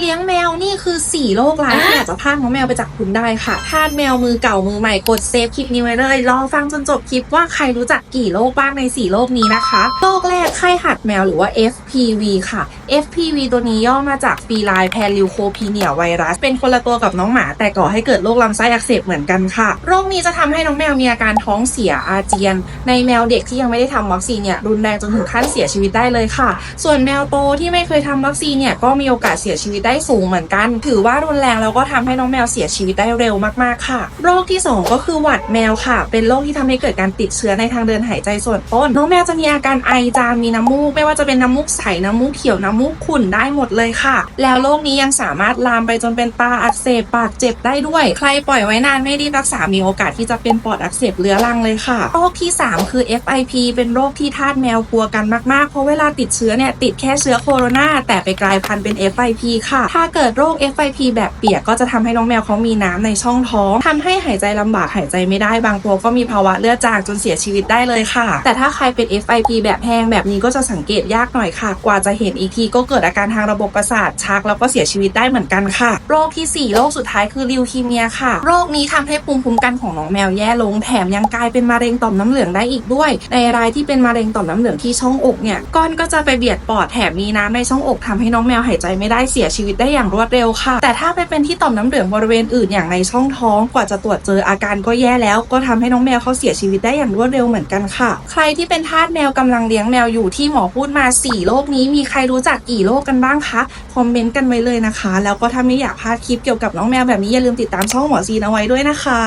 เลี้ยงแมวนี่คือ 4 โรคร้ายที่อาจจะพรากน้องแมวไปจากคุณได้ค่ะทาสแมวมือเก่ามือใหม่กดเซฟคลิปนี้ไว้เลยรอฟังจนจบคลิปว่าใครรู้จักกี่โรคบ้างใน 4 โรคนี้นะคะ โรคแรกไข้หัดแมวหรือว่า FPV ค่ะ FPV ตัวนี้ย่อมาจากฟีไลแพลิวโคพีเนียไวรัส เป็นคนละตัวกับน้องหมา แต่ก่อให้เกิดโรคลำไส้อักเสบเหมือนกันค่ะ โรคนี้จะทำให้น้องแมวมีอาการท้องเสียอาเจียน ในแมวเด็กที่ยังไม่ได้ทำวัคซีนเนี่ยรุนแรงจนถึงขั้นเสียชีวิตได้เลยค่ะ ส่วนแมวโตที่ไม่เคยทำวัคซีนเนี่ยก็มีโอกาสเสียชีวิตได้สูงเหมือนกัน ถือว่ารุนแรงแล้วก็ทำให้น้องแมวเสียชีวิตได้เร็วมากๆค่ะ โรคที่สองก็คือหวัดแมวค่ะ เป็นโรคที่ทำให้เกิดการติดเชื้อในทางเดินหายใจส่วนต้น น้องแมวจะมีอาการไอจามมีน้ำมูก ไม่ว่าจะเป็นน้ำมูกใสน้ำมูกเขียวน้ำมูกขุ่นได้หมดเลยค่ะ แล้วโรคนี้ยังสามารถลามไปจนเป็นตาอักเสบปากเจ็บได้ด้วย ใครปล่อยไว้นานไม่รีบรักษา มีโอกาสที่จะเป็นปอดอักเสบเรื้อรังเลยค่ะ โรคที่ 3 คือ FIP เป็นโรคที่ทาสแมวกลัวกันมากๆ เพราะเวลาติดเชื้อเนี่ยติดแค่เชื้อโคโรนาแต่ไปกลายพันธุ์เป็น FIP ค่ะ ถ้าเกิดโรค FIP แบบเปียกก็จะทำให้น้องแมวเขามีน้ำในช่องท้องทำให้หายใจลำบากหายใจไม่ได้บางตัวก็มีภาวะเลือดจางจนเสียชีวิตได้เลยค่ะ แต่ถ้าใครเป็น FIP แบบแห้งแบบนี้ก็จะสังเกตยากหน่อยค่ะ กว่าจะเห็นอีกทีก็เกิดอาการทางระบบประสาทชักแล้วก็เสียชีวิตได้เหมือนกันค่ะ โรคทีสี่4 โรคสุดท้ายคือลิวคีเมียค่ะ โรคนี้ทำให้ภูมิคุ้มกันของน้องแมวแย่ลงแถมยังกลายเป็นมะเร็งต่อมน้ำเหลืองได้อีกด้วย ในรายที่เป็นมะเร็งต่อมน้ำเหลืองที่ช่องอกเนี่ยก้อนก็จะไปเบียดปอดแถมมีน้ำในช่องอกทำให้น้องแมวหายใจไม่ได้เสียชีวิตได้อย่างรวดเร็วค่ะ แต่ถ้าไปเป็นที่ต่อมน้ำเหลืองบริเวณอื่นอย่างในช่องท้องกว่าจะตรวจเจออาการก็แย่แล้ว ก็ทำให้น้องแมวเขาเสียชีวิตได้อย่างรวดเร็วเหมือนกันค่ะ ใครที่เป็นทาสแมวกำลังเลี้ยงแมวอยู่ที่หมอพูดมาสี่โรคนี้มีใครรู้จักกี่โลกกันบ้างคะคอมเมนต์กันไว้เลยนะคะ แล้วก็ถ้าไม่อยากพลาดคลิปเกี่ยวกับน้องแมวแบบนี้อย่าลืมติดตามช่องหมอซีนเอาไว้ด้วยนะคะ